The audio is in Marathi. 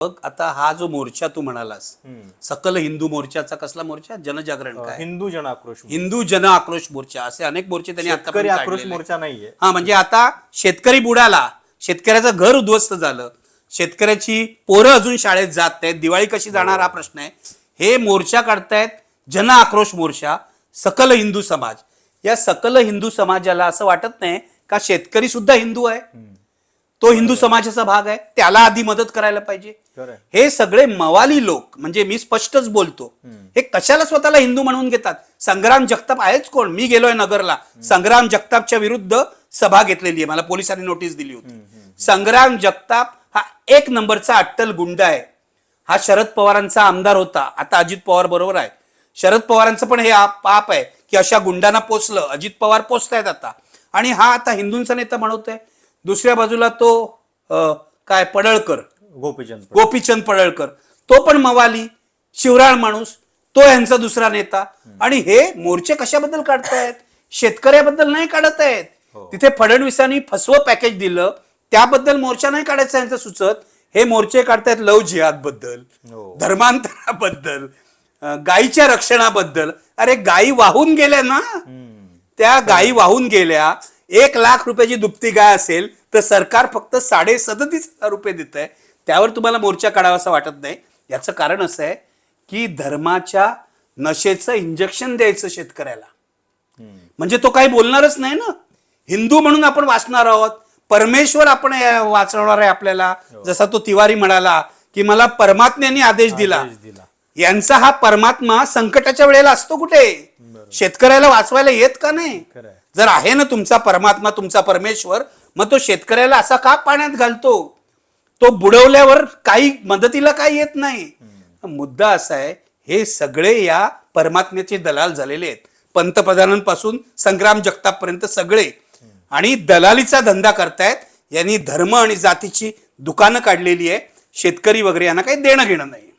बघ आता हा जो मोर्चा तू म्हणालास सकल हिंदू मोर्चाचा कसला मोर्चा? जनजागरण काय? हिंदू जन आक्रोश हिंदू जन आक्रोश मोर्चा असे अनेक मोर्चे त्यांनी आता आक्रोश मोर्चा नाहीये. हा म्हणजे आता शेतकरी बुडाला शेतकऱ्याचं घर उद्ध्वस्त झालं शेतकऱ्याची पोरं अजून शाळेत जात नाहीत दिवाळी कशी जाणार हा प्रश्न आहे. हे मोर्चा काढतायत जन आक्रोश मोर्चा सकल हिंदू समाज. या सकल हिंदू समाजाला असं वाटत नाही का शेतकरी सुद्धा हिंदू आहे? तो हिंदू समाजाचा भाग आहे त्याला आधी मदत करायला पाहिजे. हे सगळे मवाली लोक म्हणजे मी स्पष्टच बोलतो हे कशाला स्वतःला हिंदू म्हणून घेतात? संग्राम जगताप आहेच कोण? मी गेलोय नगरला. संग्राम जगतापच्या विरुद्ध सभा घेतलेली आहे. मला पोलिसांनी नोटीस दिली होती. संग्राम जगताप हा एक नंबरचा अट्टल गुंड आहे. हा शरद पवारांचा आमदार होता. आता अजित पवार बरोबर आहे. शरद पवारांचं पण हे आप- पाप आहे की अशा गुंडांना पोचलं. अजित पवार पोचतायत आता. आणि हा आता हिंदूंचा नेता म्हणतोय. दुसऱ्या बाजूला तो काय पडळकर. गोपीचंद गोपीचंद पडळकर. तो पण मवाली शिवराळ माणूस. तो यांचा दुसरा नेता. आणि हे मोर्चे कशाबद्दल काढतायत? शेतकऱ्याबद्दल नाही काढत आहेत हो. तिथे फडणवीसांनी फसवं पॅकेज दिलं. त्याबद्दल मोर्चा नाही काढायचा यांचं सुचत. हे मोर्चे काढतायत लव जिहादबद्दल हो. धर्मांतराबद्दल गायीच्या रक्षणाबद्दल. अरे गायी वाहून गेल्या ना? त्या गायी वाहून गेल्या. एक लाख रुपयाची दुपती गाय असेल तर सरकार फक्त साडे सदतीस हजार रुपये देत आहे त्यावर तुम्हाला मोर्चा काढावा असं वाटत नाही. याचं कारण असं आहे की धर्माच्या नशेचं इंजेक्शन द्यायचं शेतकऱ्याला. म्हणजे तो काही बोलणारच नाही ना. हिंदू म्हणून आपण वाचणार आहोत. परमेश्वर आपण वाचवणार आहे आपल्याला. जसा तो तिवारी म्हणाला की मला परमात्म्याने आदेश दिला. आदेश दिला. यांचा हा परमात्मा संकटाच्या वेळेला असतो कुठे? शेतकऱ्याला वाचवायला येत का नाही. जर आहे ना तुमचा परमात्मा तुमचा परमेश्वर मग तो शेतकऱ्याला असा का पाण्यात घालतो? तो बुडवल्यावर काही मदतीला काही येत नाही. मुद्दा असा आहे हे सगळे या परमात्म्याचे दलाल झालेले आहेत. पंतप्रधानांपासून संग्राम जगतापर्यंत सगळे. आणि दलालीचा धंदा करतायत यांनी धर्म आणि जातीची दुकानं काढलेली आहे. शेतकरी वगैरे यांना काही देणं घेणं नाही.